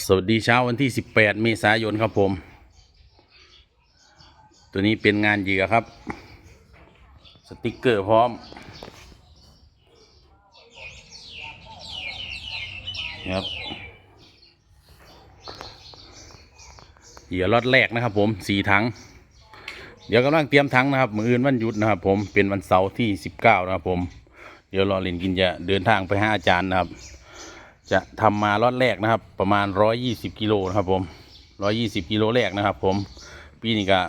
สวัสดีเช้าวันที่ 18 เมษายนครับผม ตัวนี้เป็นงานเหยื่อครับ สติกเกอร์พร้อม ครับ เหยื่อรอดแรกนะครับผมสี่ถัง เดี๋ยวกำลังเตรียมถังนะครับ มืออื่นวันหยุดนะครับผมเป็นวันเสาร์ที่ 19 นะครับผม เดี๋ยวรอเล่นกินจะเดินทางไปหาอาจารย์นะครับ จะทำมาล็อตแรกนะครับ ประมาณ 120กิโลนะครับผม 120กิโลแรกนะครับ ผมปีนี้ก็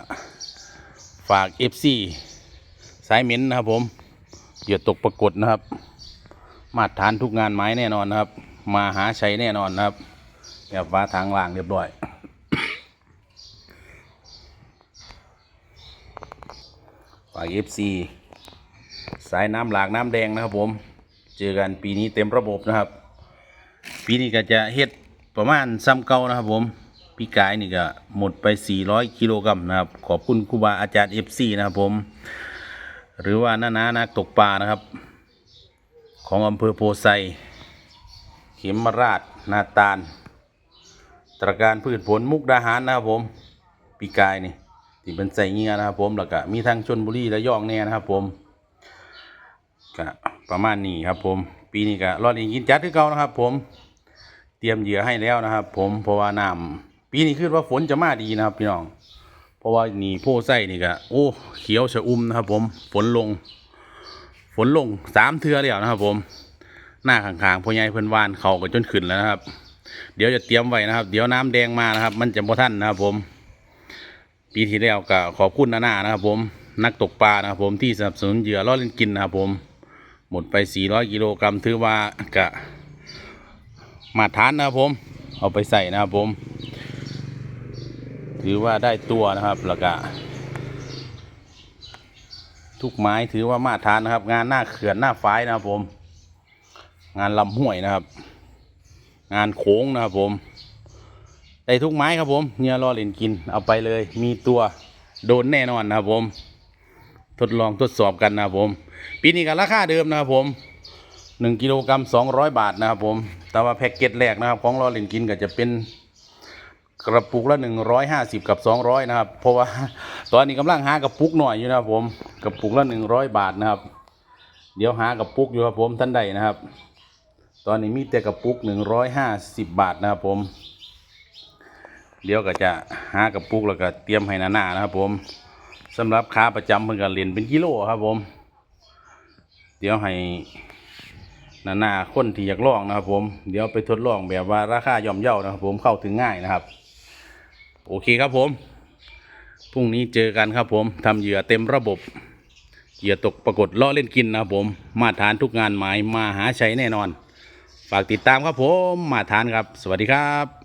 ฝาก FC สายเม้นนะครับ ผมอย่าตกปรากฏนะครับ มาตรฐานทุกงานไม้แน่นอนนะครับ มาหาใช้แน่นอนนะครับแบบว่าทางล่างเรียบร้อยฝาก FC สายน้ำหลากน้ำแดงนะครับผม เจอกันปีนี้เต็มระบบนะครับ ปีนี้ก็จะเฮ็ดประมาณซ้ำเก่านะครับผมพี่กายนี่ก็หมดไป 400 กิโลกรัมนะครับ ขอบคุณครูบาอาจารย์ FC นะครับผม หรือว่าน้านานักตกปลานะครับ ของอำเภอโพไซเขมราชนาตาลตระการพืชผลมุกดาหารนะครับผมปีกายนี่ที่เป็นใส่เงี้ยนะครับผมแล้วก็มีทั้งชนบุรีและยองแน่นะครับผมก็ประมาณนี้ครับผม ปีนี้ก็รอดอีกกินจัดที่เก่านะครับ ผมเตรียมเหยื่อให้แล้วนะครับ ผมเพราะว่าน้ำปีนี้คือว่าฝนจะมาดีนะครับพี่น้อง เพราะว่านี่โพไส้นี่ก็โอ้เขียวชะอุ่มนะครับ ผมฝนลง ฝนลงสามเทือแล้วนะครับ ผมหน้าข้างๆพ่อใหญ่เพิ่นวานเขาก็จนขึ้นแล้วนะครับ เดี๋ยวจะเตรียมไว้นะครับ เดี๋ยวน้ำแดงมานะครับ มันจะบ่ทันนะครับ ผม ปีที่แล้วก็ขอบคุณนานานะครับ ผมนักตกปลานะครับ ผมที่สนับสนุนเหยื่อล่อเล่นกินนะครับผม หมดไป 400 กิโลกรัมถือว่ากะมาตรฐานนะครับผม เอาไปใส่นะครับผม ถือว่าได้ตัวนะครับแล้วก็ทุกไม้ถือว่ามาตรฐานนะครับ งานหน้าเขื่อนหน้าฝายนะครับผม งานลำห้วยนะครับ งานโค้งนะครับผมได้ทุกไม้ครับผมเนี่ยรอเล่นกินเอาไปเลย มีตัวโดนแน่นอนนะครับผม ทดลองทดสอบกันนะครับผม ปีนี้ก็ราคาเดิมนะครับผมหนึ่งกิโลกรัมสองร้อยบาทนะครับผม แต่ว่าแพ็กเกจแรกนะครับ ของรอเล่นกินก็จะเป็นกระปุกละหนึ่งร้อยห้าสิบกับสองร้อยนะครับ เพราะว่าตอนนี้กำลังหากระปุกหน่อยอยู่นะครับผม กระปุกละหนึ่งร้อยบาทนะครับ เดี๋ยวหากระปุกอยู่ครับผมท่านใดนะครับ ตอนนี้มีแต่กระปุกหนึ่งร้อยห้าสิบบาทนะครับผม เดี๋ยวก็จะหากระปุกแล้วก็เตรียมให้หนาๆนะครับผม สำหรับค้าประจำเพิ่นก็เรียนเป็นกิโลครับผม เดี๋ยวให้หนาๆคนที่อยากลองนะครับผม เดี๋ยวไปทดลองแบบว่าราคาย่อมเยานะครับผมเข้าถึงง่ายนะครับ โอเคครับผม พรุ่งนี้เจอกันครับผมทำเหยื่อเต็มระบบ เหยื่อตกปรากฏล่อเล่นกินนะครับผม มาฐานทุกงานหมายมาหาใช้แน่นอน ฝากติดตามครับผม มาฐานครับ สวัสดีครับ